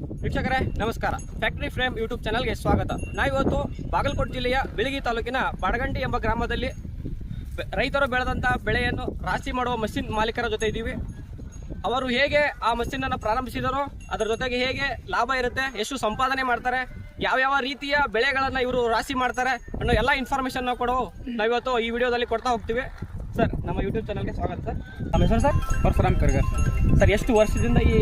ವೀಕ್ಷಕರೇ, ನಮಸ್ಕಾರ. Factory frame YouTube ಚಾನಲ್ಗೆ ಸ್ವಾಗತ. ನಾವಿವತ್ತು ಬಾಗಲಕೋಟೆ ಜಿಲ್ಲೆಯ ಬೆಳಗಿ ತಾಲೂಕಿನ ಬಾಡಗಂಡಿ ಎಂಬ ಗ್ರಾಮದಲ್ಲಿ ರೈತರು ಬೆಳೆದಂಥ ಬೆಳೆಯನ್ನು ರಾಶಿ ಮಾಡುವ ಮಷಿನ್ ಮಾಲೀಕರ ಜೊತೆ ಇದ್ದೀವಿ. ಅವರು ಹೇಗೆ ಆ ಮಷಿನನ್ನು ಪ್ರಾರಂಭಿಸಿದರೋ, ಅದರ ಜೊತೆಗೆ ಹೇಗೆ ಲಾಭ ಇರುತ್ತೆ, ಎಷ್ಟು ಸಂಪಾದನೆ ಮಾಡ್ತಾರೆ, ಯಾವ್ಯಾವ ರೀತಿಯ ಬೆಳೆಗಳನ್ನು ಇವರು ರಾಶಿ ಮಾಡ್ತಾರೆ ಅನ್ನೋ ಎಲ್ಲ ಇನ್ಫಾರ್ಮೇಷನ್ ಕೊಡೋ ನಾವಿವತ್ತು ಈ ವಿಡಿಯೋದಲ್ಲಿ ಕೊಡ್ತಾ ಹೋಗ್ತೀವಿ. ಸರ್ ನಮ್ಮ ಯೂಟ್ಯೂಬ್ ಚಾನಲ್ಗೆ ಸ್ವಾಗತ ಸರ್. ನಮ್ಮ ಹೆಸರು sir? Parashuram Kargar sir. Sir ಎಷ್ಟು ವರ್ಷದಿಂದ ಈ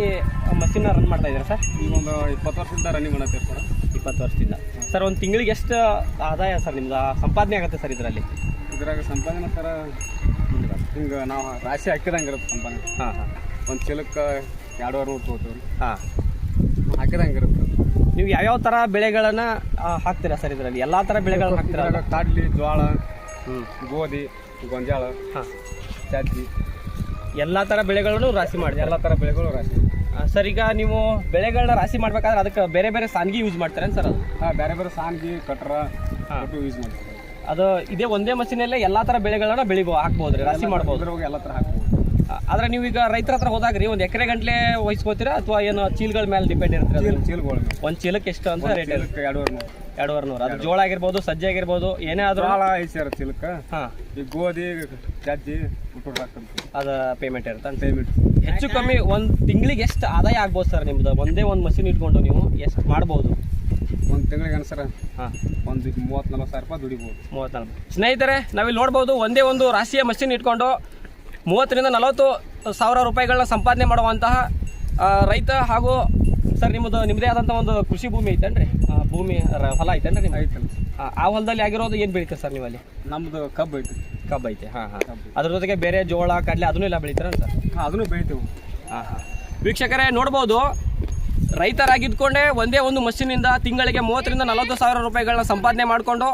ಮಷಿನ್ನ ರನ್ ಮಾಡ್ತಾ ಇದ್ದಾರೆ ಸರ್? ಈಗ ಒಂದು ಇಪ್ಪತ್ತು ವರ್ಷದಿಂದ ರನ್ನಿಂಗ್ ಮಾಡತ್ತೀವಿ ಸರ್. ಇಪ್ಪತ್ತು ವರ್ಷದಿಂದ. ಸರ್ ಒಂದು ತಿಂಗಳಿಗೆ ಎಷ್ಟು ಆದಾಯ ಸರ್ ನಿಮ್ದು? ಸಂಪಾದನೆ ಆಗುತ್ತೆ ಸರ್ ಇದರಲ್ಲಿ? ಇದ್ರಾಗ ಸಂಪಾದನೆ ಸರ ಹಿಂಗೆ ನಾವು ರಾಶಿ ಹಾಕಿದಂಗೆ ಇರುತ್ತೆ ಸಂಪಾದನೆ. ಹಾಂ ಹಾಂ. ಒಂದು ಚೀಲಕ್ಕೆ ಎರಡುವರೆ ನೂರು ತೊಗೋತೀವಿ ಹಾಂ. ಹಾಕಿದಂಗೆ ಇರುತ್ತೆ. ನೀವು ಯಾವ್ಯಾವ ಥರ ಬೆಳೆಗಳನ್ನು ಹಾಕ್ತೀರಾ ಸರ್ ಇದರಲ್ಲಿ? ಎಲ್ಲ ಥರ ಬೆಳೆಗಳನ್ನ ಹಾಕ್ತೀರಾ? ಕಾಡ್ಲಿ ಜೋಳ ಹ್ಞೂ ಗೋಧಿ ಗೊಂಜಾಳ ಹಾಂ. ಚಜ್ಜಿ ಎಲ್ಲ ಥರ ಬೆಳೆಗಳನ್ನು ರಾಶಿ ಮಾಡಿ ಎಲ್ಲ ಥರ ಬೆಳೆಗಳು ರಾಶಿ. ಸರ್ ಈಗ ನೀವು ಬೆಳೆಗಳನ್ನ ರಾಶಿ ಮಾಡ್ಬೇಕಾದ್ರೆ ಅದಕ್ಕೆ ಬೇರೆ ಬೇರೆ ಸಾನ್ಗಿ ಯೂಸ್ ಮಾಡ್ತಾರೆ ಸರ್ ಅದು? ಹಾಂ ಬೇರೆ ಬೇರೆ ಸಾನ್ಗಿ ಕಟ್ರ ಹಾಂ. ಒಟ್ಟು ಯೂಸ್ ಮಾಡ್ತೀವಿ. ಅದು ಇದೇ ಒಂದೇ ಮಷೀನಲ್ಲೇ ಎಲ್ಲ ಥರ ಬೆಳೆಗಳನ್ನ ಬೆಳಿಬೋ ಹಾಕ್ಬೋದು ರೀ ರಾಶಿ ಮಾಡ್ಬೋದು. ಇದ್ರೊಳಗೆ ಎಲ್ಲ ಥರ ಹಾಕ್ಬೋದು. ಆದ್ರೆ ನೀವು ಈಗ ರೈತರ ಹತ್ರ ಹೋದಾಗ್ರಿ ಒಂದು ಎಕರೆ ಗಂಟ್ಲೆ ವಹಿಸ್ಕೋತೀರಾ ಅಥವಾ ಏನು ಚೀಲಗಳ ಮೇಲೆ ಡಿಪೆಂಡ್ ಇರುತ್ತೆ ಒಂದು ಚೀಲಕ್ಕೆ ಎಷ್ಟು ಅಂತ ರೇಟ್ ಇರುತ್ತೆ ಎರಡುವರೆ ನೂರು ಎರಡೂವರೆ ನೂರು ಅದು ಜೋಳ ಆಗಿರ್ಬೋದು ಸಜ್ಜೆ ಆಗಿರ್ಬೋದು ಏನೇ ಆದ್ರೂ ಐದು ಚೀಲಕ್ಕ. ಹಾಂ. ಈ ಗೋಧಿ ಜಜ್ಜಿ ಅದ ಪೇಮೆಂಟ್ ಇರುತ್ತೆ ಪೇಮೆಂಟ್ ಹೆಚ್ಚು ಕಮ್ಮಿ ಒಂದು ತಿಂಗಳಿಗೆ ಎಷ್ಟು ಆದಾಯ ಆಗ್ಬೋದು ಸರ್ ನಿಮ್ದು? ಒಂದೇ ಒಂದು ಮಷಿನ್ ಇಟ್ಕೊಂಡು ನೀವು ಎಷ್ಟು ಮಾಡ್ಬೋದು? ಒಂದು ತಿಂಗಳಿಗೆ ಅನ್ಸರ ಹಾಂ. ಒಂದು ಮೂವತ್ತು ನಲ್ವತ್ತು ಸಾವಿರ ರೂಪಾಯಿ ದುಡಿಬೋದು. ಮೂವತ್ನಾಲ್ಕು ಸ್ನೇಹಿತರೆ ನಾವಿಲ್ಲಿ ನೋಡ್ಬೋದು ಒಂದೇ ಒಂದು ರಾಶಿಯ ಮಷಿನ್ ಇಟ್ಕೊಂಡು ಮೂವತ್ತರಿಂದ ನಲವತ್ತು ಸಾವಿರ ರೂಪಾಯಿಗಳನ್ನ ಸಂಪಾದನೆ ಮಾಡುವಂತಹ ರೈತ ಹಾಗೂ ಸರ್ ನಿಮ್ಮದು ನಿಮ್ಮದೇ ಆದಂಥ ಒಂದು ಕೃಷಿ ಭೂಮಿ ಐತೇನ್ರಿ? ಭೂಮಿ ಹೊಲ ಐತೇನ್ರಿ ನಿಮ್ಮ ಆ ಹೊಲದಲ್ಲಿ ಆಗಿರೋದು ಏನು ಬೆಳಿತೀರಿ ಸರ್ ನೀವಲ್ಲಿ ನಮ್ಮದು ಕಬ್ಬು ಐತೆ ಕಬ್ಬು ಐತೆ ಹಾಂ ಹಾಂ. ಅದ್ರ ಜೊತೆಗೆ ಬೇರೆ ಜೋಳ ಕಡಲೆ ಅದನ್ನೂ ಎಲ್ಲ ಬೆಳಿತೀರ ಸರ್? ಹಾಂ ಅದನ್ನು ಬೆಳಿತೀವಿ. ಹಾಂ ಹಾಂ. ವೀಕ್ಷಕರೇ ನೋಡ್ಬೋದು ರೈತರಾಗಿದ್ಕೊಂಡೇ ಒಂದೇ ಒಂದು ಮಷಿನಿಂದ ತಿಂಗಳಿಗೆ ಮೂವತ್ತರಿಂದ ನಲವತ್ತು ಸಾವಿರ ರೂಪಾಯಿಗಳನ್ನ ಸಂಪಾದನೆ ಮಾಡಿಕೊಂಡು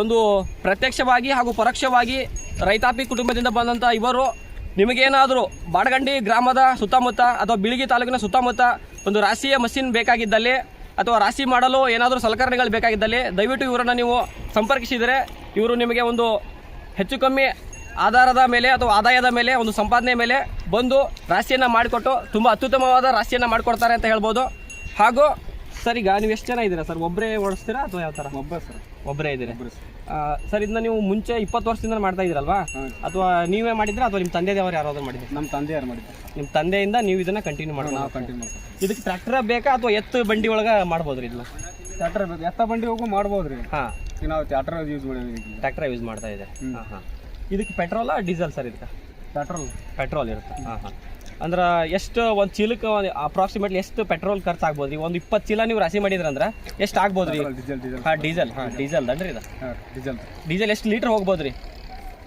ಒಂದು ಪ್ರತ್ಯಕ್ಷವಾಗಿ ಹಾಗೂ ಪರೋಕ್ಷವಾಗಿ ರೈತಾಪಿ ಕುಟುಂಬದಿಂದ ಬಂದಂಥ ಇವರು ನಿಮಗೇನಾದರೂ ಬಾಡಗಂಡಿ ಗ್ರಾಮದ ಸುತ್ತಮುತ್ತ ಅಥವಾ ಬಿಳಿಗಿ ತಾಲೂಕಿನ ಸುತ್ತಮುತ್ತ ಒಂದು ರಾಶಿಯ ಮಷಿನ್ ಬೇಕಾಗಿದ್ದಲ್ಲಿ ಅಥವಾ ರಾಶಿ ಮಾಡಲು ಏನಾದರೂ ಸಲಕರಣೆಗಳು ಬೇಕಾಗಿದ್ದಲ್ಲಿ ದಯವಿಟ್ಟು ಇವರನ್ನು ನೀವು ಸಂಪರ್ಕಿಸಿದರೆ ಇವರು ನಿಮಗೆ ಒಂದು ಹೆಚ್ಚು ಕಮ್ಮಿ ಆಧಾರದ ಮೇಲೆ ಅಥವಾ ಆದಾಯದ ಮೇಲೆ, ಒಂದು ಸಂಪಾದನೆ ಮೇಲೆ ಬಂದು ರಾಶಿಯನ್ನು ಮಾಡಿಕೊಟ್ಟು ತುಂಬ ಅತ್ಯುತ್ತಮವಾದ ರಾಶಿಯನ್ನು ಮಾಡಿಕೊಡ್ತಾರೆ ಅಂತ ಹೇಳ್ಬೋದು. ಹಾಗೂ ಸರ್ ಈಗ ನೀವು ಎಷ್ಟು ಜನ ಇದ್ದೀರಾ? ಸರ್ ಒಬ್ಬರೇ ಓಡಿಸ್ತೀರಾ ಅಥವಾ ಯಾವ ಥರ ಒಬ್ಬ ಸರ್ ಒಬ್ಬರೇ ಇದ್ದೀರಾ? ಸರ್ ಇದನ್ನ ನೀವು ಮುಂಚೆ ಇಪ್ಪತ್ತು ವರ್ಷದಿಂದ ಮಾಡ್ತಾ ಇದ್ದೀರಲ್ವಾ? ಅಥವಾ ನೀವೇ ಮಾಡಿದ್ರಾ ಅಥವಾ ನಿಮ್ಮ ತಂದೆದವರು ಯಾರಾದರೂ ಮಾಡಿದ್ರು? ನಮ್ಮ ತಂದೆ ಯಾರು ಮಾಡಿದ್ದಾರೆ ನಿಮ್ಮ ತಂದೆಯಿಂದ ನೀವು ಇದನ್ನ ಕಂಟಿನ್ಯೂ ಮಾಡಿ ನಾವು ಕಂಟಿನ್ಯೂ ಮಾಡ್ತೀವಿ ಇದಕ್ಕೆ ಟ್ರ್ಯಾಕ್ಟರ್ ಬೇಕಾ ಅಥವಾ ಎತ್ತು ಬಂಡಿ ಒಳಗೆ ಮಾಡ್ಬೋದು ರೀ ಇದನ್ನ? ಟ್ರ್ಯಾಕ್ಟರ್ ಬೇಕು. ಎತ್ತ ಬಂಡಿ ಹೋಗು ಮಾಡ್ಬೋದು ರೀ ಹಾಂ ನಾವು ಟ್ರ್ಯಾಕ್ಟರ್ ಯೂಸ್ ಮಾಡಿದ್ವಿ ಟ್ರ್ಯಾಕ್ಟರ್ ಯೂಸ್ ಮಾಡ್ತಾ ಇದೆ. ಹಾಂ ಹಾಂ. ಇದಕ್ಕೆ ಪೆಟ್ರೋಲಾ ಡೀಸೆಲ್ ಸರ್ ಇದಕ್ಕೆ? ಪೆಟ್ರೋಲ್ ಪೆಟ್ರೋಲ್ ಇರುತ್ತೆ. ಹಾಂ ಹಾಂ. ಅಂದ್ರೆ ಎಷ್ಟು ಒಂದು ಚೀಲಕ್ಕೆ ಒಂದು ಅಪ್ರಾಕ್ಸಿಮೇಟ್ಲಿ ಎಷ್ಟು ಪೆಟ್ರೋಲ್ ಖರ್ಚು ಆಗ್ಬೋದು ರೀ ಒಂದು ಇಪ್ಪತ್ತು ಚೀಲ ನೀವು ರಾಶಿ ಮಾಡಿದ್ರಂದ್ರೆ ಎಷ್ಟು ಆಗ್ಬೋದು ರೀ ಡೀಸೆಲ್ ಡೀಸೆಲ್ ಹಾಂ ಡೀಸೆಲ್ ಹಾಂ ಡೀಸೆಲ್ ಅನ್ರಿ ಇದು. ಡೀಸೆಲ್ ಡೀಸೆಲ್ ಎಷ್ಟು ಲೀಟ್ರ್ ಹೋಗ್ಬೋದು ರೀ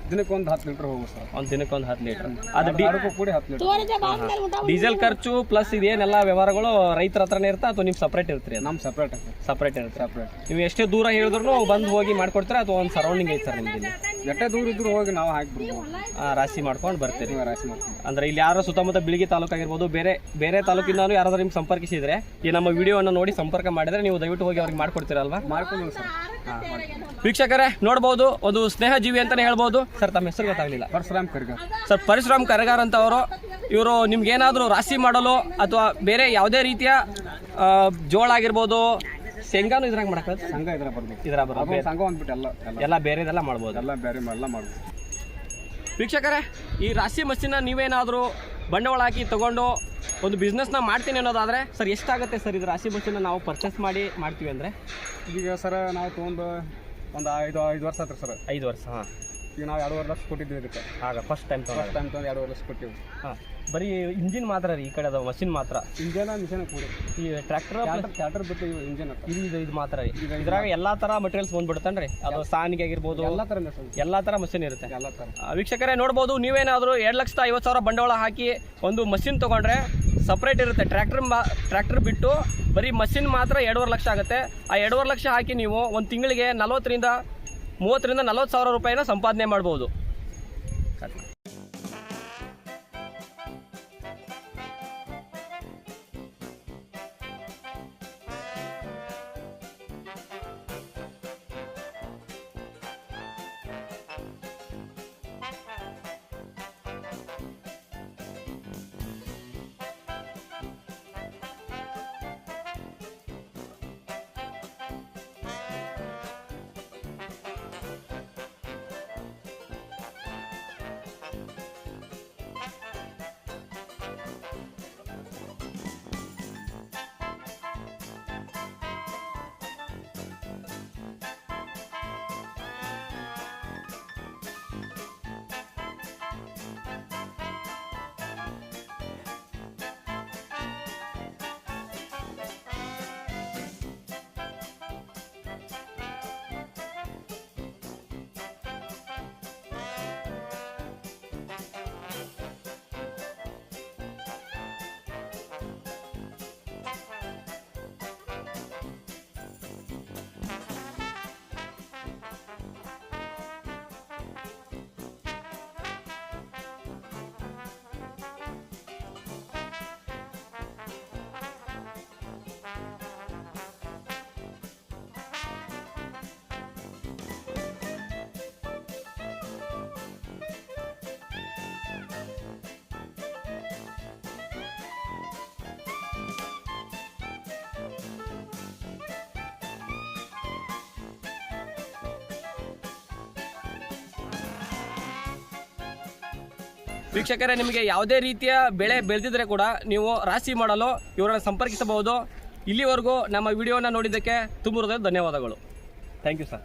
ದಿನಕ್ಕೆ ಒಂದು ಹತ್ತು ಲೀಟ್ರ್ ಹೋಗ್ಬೋದು ಸರ್. ಒಂದು ದಿನಕ್ಕೆ ಒಂದು ಹತ್ತು ಲೀಟ್ರ್ ಅದು ಡಿ ಅದಕ್ಕೂ ಕೂಡಿ ಹತ್ತು ಲೀಟ್ರ್ ಡೀಸೆಲ್ ಖರ್ಚು ಪ್ಲಸ್ ಇದೇನೆಲ್ಲ ವ್ಯವಹಾರಗಳು ರೈತರ ಹತ್ರನೇ ಇರ್ತಾ ಅಥವಾ ನಿಮ್ಗೆ ಸಪ್ರೇಟ್ ಇರ್ತೀರಿ ನಮ್ಮ ಸಪ್ರೇಟ್ ಸರ್ ಸಪ್ರೇಟ್ ಇರುತ್ತೆ. ಸಪ್ರೇಟ್ ನೀವು ಎಷ್ಟೇ ದೂರ ಹೇಳಿದ್ರು ಬಂದು ಹೋಗಿ ಮಾಡ್ಕೊಡ್ತೀರಾ ಅಥವಾ ಒಂದು ಸರೌಂಡಿಂಗ್ ಐತೆ ಸರ್ ನಿಮ್ಗೆ ಎಷ್ಟೇ ದೂರ ಇದ್ರು ಹೋಗಿ ನಾವು ಹಾಕ್ಬಿಡ್ಬೋದು ಆ, ರಾಶಿ ಮಾಡ್ಕೊಂಡು ಬರ್ತೀರಿ. ನೀವು ರಾಶಿ ಮಾಡ್ತೀವಿ ಅಂದ್ರೆ ಇಲ್ಲಿ ಯಾರೋ ಸುತ್ತಮುತ್ತ ಬಿಳಿಗಿ ತಾಲೂಕು ಆಗಿರ್ಬೋದು ಬೇರೆ ಬೇರೆ ತಾಲೂಕಿಂದಲೂ ಯಾರಾದ್ರೂ ನಿಮ್ಗೆ ಸಂಪರ್ಕಿಸಿದ್ರೆ ಈ ನಮ್ಮ ವಿಡಿಯೋವನ್ನು ನೋಡಿ ಸಂಪರ್ಕ ಮಾಡಿದ್ರೆ ನೀವು ದಯವಿಟ್ಟು ಹೋಗಿ ಅವ್ರಿಗೆ ಮಾಡ್ಕೊಡ್ತೀರಲ್ವಾ? ಮಾಡ್ಕೊಂಡು ಸರ್. ವೀಕ್ಷಕರೇ ನೋಡ್ಬೋದು ಒಂದು ಸ್ನೇಹ ಜೀವಿ ಅಂತಾನೆ ಹೇಳ್ಬೋದು. ಸರ್ ತಮ್ಮ ಹೆಸರು ಗೊತ್ತಾಗ್ಲಿಲ್ಲ. ಪರಶುರಾಮ್ ಕರ್ಗಾರ್ ಸರ್ ಪರಶುರಾಮ್ ಕರಗಾರ್ ಅಂತ ಅವರು ಇವರು ನಿಮ್ಗೇನಾದರೂ ರಾಶಿ ಮಾಡಲು ಅಥವಾ ಬೇರೆ ಯಾವುದೇ ರೀತಿಯ ಆ, ಜೋಳ ಆಗಿರ್ಬೋದು ಶೇಂಗಾನು ಇದ್ರಾಗ ಮಾಡಕ ಸಂಘ ಇದ್ರ ಬರ್ಬೇಕು. ಇದ್ರ ಬರೋ ಅದು ಸಂಘ ಅಂದ್ಬಿಟ್ಟು ಎಲ್ಲ ಎಲ್ಲ ಎಲ್ಲ ಬೇರೆದೆಲ್ಲ ಮಾಡ್ಬೋದು. ಎಲ್ಲ ಬೇರೆ ಎಲ್ಲ ಮಾಡ್ಬೋದು. ವೀಕ್ಷಕರೇ ಈ ರಾಶಿ ಮಸ್ಸಿನ ನೀವೇನಾದರೂ ಬಂಡವಾಳ ಹಾಕಿ ತಗೊಂಡು ಒಂದು ಬಿಸ್ನೆಸ್ನ ಮಾಡ್ತೀನಿ ಅನ್ನೋದಾದರೆ ಸರ್ ಎಷ್ಟಾಗುತ್ತೆ ಸರ್ ಇದು ರಾಶಿ ಮಷಿನ ನಾವು ಪರ್ಚೇಸ್ ಮಾಡಿ ಮಾಡ್ತೀವಿ ಅಂದರೆ? ಈಗ ಸರ್ ನಾವು ತೊಗೊಂಡು ಒಂದು ಐದು ಐದು ವರ್ಷ ಆತ್ರಿ ಸರ್. ಐದು ವರ್ಷ ಹಾಂ. ಈಗ ನಾವು ಎರಡೂವರೆ ಲಕ್ಷ ಕೊಟ್ಟಿದ್ವಿ ಇದಕ್ಕೆ. ಆಗ ಫಸ್ಟ್ ಟೈಮ್ ಫಸ್ಟ್ ಟೈಮ್ ತಂದು ಎರಡೂವರೆ ಲಕ್ಷ ಕೊಟ್ಟಿವಿ ಹಾಂ ಬರೀ ಇಂಜಿನ್ ಮಾತ್ರ ರೀ ಈ ಕಡೆ ಅದು ಮಷಿನ್ ಮಾತ್ರ. ಇಂಜಿನ ಮಿಷನ್ ಕೂಡಿ. ಈ ಟ್ರ್ಯಾಕ್ಟರ್ ಟ್ರ್ಯಾಕ್ಟರ್ ಬಿಟ್ಟು ಇಂಜಿನ್ ಅಂತ ಇದು ಇದು ಇದು ಮಾತ್ರ ರೀ. ಇದ್ರಾಗ ಎಲ್ಲಾ ತರ ಮಟೀರಿಯಲ್ಸ್ ಬಂದ್ಬಿಡ್ತಾನ್ರಿ ಅದು ಸಾನಿಗೆ ಆಗಿರ್ಬೋದು ಎಲ್ಲ ಥರ ಎಲ್ಲ ಎಲ್ಲಾ ತರ ಮಷಿನ್ ಇರುತ್ತೆ. ಎಲ್ಲ ಥರ ಆ, ವೀಕ್ಷಕರೇ ನೋಡ್ಬೋದು ನೀವೇನಾದರೂ ಎರಡು ಲಕ್ಷದ ಐವತ್ತು ಸಾವಿರ ಬಂಡವಾಳ ಹಾಕಿ ಒಂದು ಮಷಿನ್ ತೊಗೊಂಡ್ರೆ ಸಪ್ರೇಟ್ ಇರುತ್ತೆ. ಟ್ರ್ಯಾಕ್ಟರ್ ಟ್ರ್ಯಾಕ್ಟರ್ ಬಿಟ್ಟು ಬರೀ ಮಷಿನ್ ಮಾತ್ರ ಎರಡೂವರೆ ಲಕ್ಷ ಆಗುತ್ತೆ. ಆ ಎರಡೂವರೆ ಲಕ್ಷ ಹಾಕಿ ನೀವು ಒಂದು ತಿಂಗಳಿಗೆ ನಲವತ್ತರಿಂದ ಮೂವತ್ತರಿಂದ ನಲವತ್ತು ಸಾವಿರ ರೂಪಾಯಿನ ಸಂಪಾದನೆ ಮಾಡ್ಬೋದು. ವೀಕ್ಷಕರೇ, ನಿಮಗೆ ಯಾವುದೇ ರೀತಿಯ ಬೆಳೆ ಬೆಳೆದಿದ್ರೆ ಕೂಡ ನೀವು ರಾಶಿ ಮಾಡಲು ಇವರನ್ನು ಸಂಪರ್ಕಿಸಬಹುದು. ಇಲ್ಲಿವರೆಗೂ ನಮ್ಮ ವಿಡಿಯೋನ ನೋಡಿದ್ದಕ್ಕೆ ತುಂಬ ಹೃದಯದ ಧನ್ಯವಾದಗಳು. Thank you sir